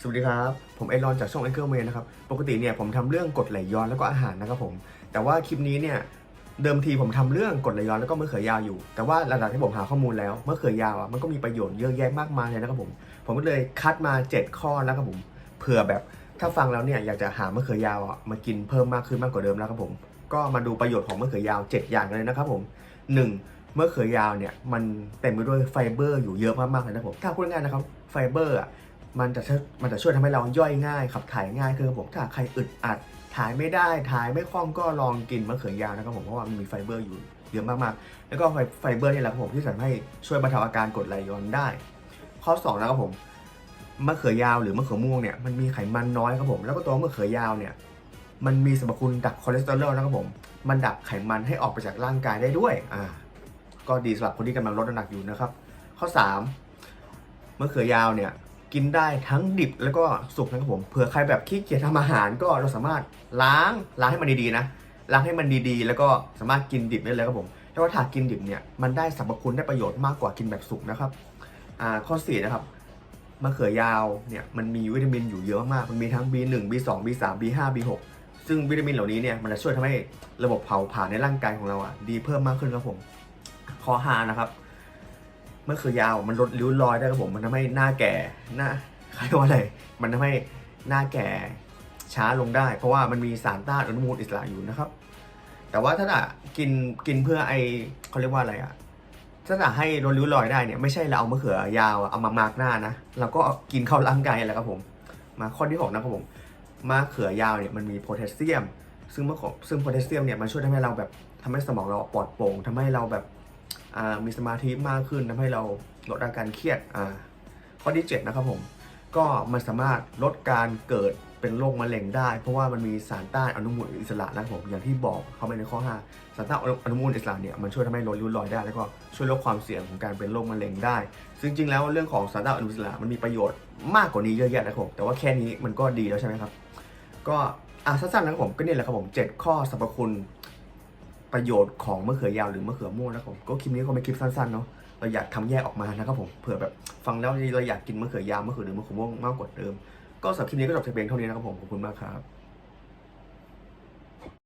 สวัสดีครับ ผมเอรอนจากช่อง a n c h o r m a n นะครับ ปกติเนี่ยผมทำเรื่องกดไหลย้อนแล้วก็อาหารนะครับผม แต่ว่าคลิปนี้เนี่ยเดิมทีผมทำเรื่องกดไหลย้อนแล้วก็มะเขือยาวอยู่ แต่ว่าหลังจากที่ผมหาข้อมูลแล้วมะเขือยาวอะมันก็มีประโยชน์เยอะแยะมากมายเลยนะครับผม ผมก็เลยคัดมา 7 ข้อแล้วครับผม เผื่อแบบถ้าฟังแล้วเนี่ยอยากจะหามะเขือยาวอะมากินเพิ่มมากขึ้นมากกว่าเดิมแล้วครับผม ก็มาดูประโยชน์ของมะเขือยาว 7 อย่างเลยนะครับผม 1. มะเขือยาวเนี่ยมันเต็มไปด้วยไฟเบอร์อยู่เยอะมากๆเลยนะครับผมถ้าพูดง่ายๆนะครับไฟเบอร์อะ มันจะช่วยมันจะช่วยทำให้เราย่อยง่ายขับถ่ายง่ายคือผมถ้าใครอึดอัดถ่ายไม่ได้ถ่ายไม่คล่องก็ลองกินมะเขือยาวนะครับผมเพราะว่ามันมีไฟเบอร์อยู่เยอะมากๆ แล้วก็ไฟไฟเบอร์นี่แหละครับผมที่สามารถให้ช่วยบรรเทาอาการกรดไหลย้อนได้ ข้อ2นะครับผมมะเขือยาวหรือมะเขือม่วงเนี่ยมันมีไขมันน้อยครับผมแล้วก็ตัวมะเขือยาวเนี่ยมันมีสรรพคุณดักคอเลสเตอรอลนะครับผม มันดักไขมันให้ออกไปจากร่างกายได้ด้วย อ่า ก็ดีสำหรับคนที่กำลังลดน้ำหนักอยู่นะครับ ข้อ3มะเขือยาวเนี่ย กินได้ทั้งดิบแล้วก็สุกนะครับผมเผื่อใครแบบขี้เกียจทำอาหารก็เราสามารถล้างล้างให้มันดีๆนะล้างให้มันดีๆ แล้วก็สามารถกินดิบได้เลยครับผมแต่ว่าถ้ากินดิบเนี่ยมันได้สรรพคุณได้ประโยชน์มากกว่ากินแบบสุกนะครับอ่าข้อ4นะครับมะเขือยาวเนี่ยมันมีวิตามินอยู่เยอะมากมันมีทั้ง B1 B2 B3 B5 B6 ซึ่งวิตามินเหล่านี้เนี่ยมันจะช่วยทำให้ระบบเผาผลาญในร่างกายของเราอะดีเพิ่มมากขึ้นครับผมข้อ5นะครับ เมื่อคือยาวมันลดริ้วรอยได้ครับผมมันทำให้หน้าแก่หน้าเขาเรียกว่าอะไรมันทำให้หน้าแก่ช้าลงได้ เพราะว่ามันมีสารต้านอนุมูลอิสระอยู่นะครับ แต่ว่าถ้ากินกินเพื่อไอเขาเรียกว่าอะไรอะถ้าจะให้ลดริ้วรอยได้เนี่ยไม่ใช่เราเอามะเขือยาวเอามามาร์กหน้านะเราก็กินเข้าร่างกายแหละครับผม มาข้อที่หกนะครับผมมะเขือยาวเนี่ยมันมีโพแทสเซียม ซึ่งมะเขือซึ่งโพแทสเซียมเนี่ยมันช่วยทำให้เราแบบทำให้สมองเราปลอดโปร่งทำให้เราแบบ มีสมาธิมากขึ้นทำให้เราลดอาการเครียดอ่าข้อที่7นะครับผมก็มันสามารถลดการเกิดเป็นโรคมะเร็งได้ เพราะว่ามันมีสารต้านอนุมูลอิสระนะครับผมอย่างที่บอกเข้าไปในข้อ 5 สารต้านอนุมูลอิสระเนี่ยมันช่วยทำให้ลดริ้วรอยได้ แล้วก็ช่วยลดความเสี่ยงของการเป็นโรคมะเร็งได้ ซึ่งจริงๆแล้วเรื่องของสารต้านอนุมูลอิสระมันมีประโยชน์มากกว่านี้เยอะแยะนะครับผมแต่ว่าแค่นี้มันก็ดีแล้วใช่ไหมครับ ก็อะสั้นๆนะครับผมก็นี่แหละครับผม 7 ข้อสรรพคุณ ประโยชน์ของมะเขือยาวหรือมะเขือม่วงนะครับผมก็คลิปนี้ก็เป็นคลิปสั้นๆเนาะเราอยากทำแยกออกมานะครับผมเผื่อแบบฟังแล้วเราอยากกินมะเขือยาวมะเขือหรือมะเขือม่วงมากกว่าเดิม ก็สำหรับคลิปนี้ก็จบแต่เพียงเท่านี้นะครับผมขอบคุณมากครับ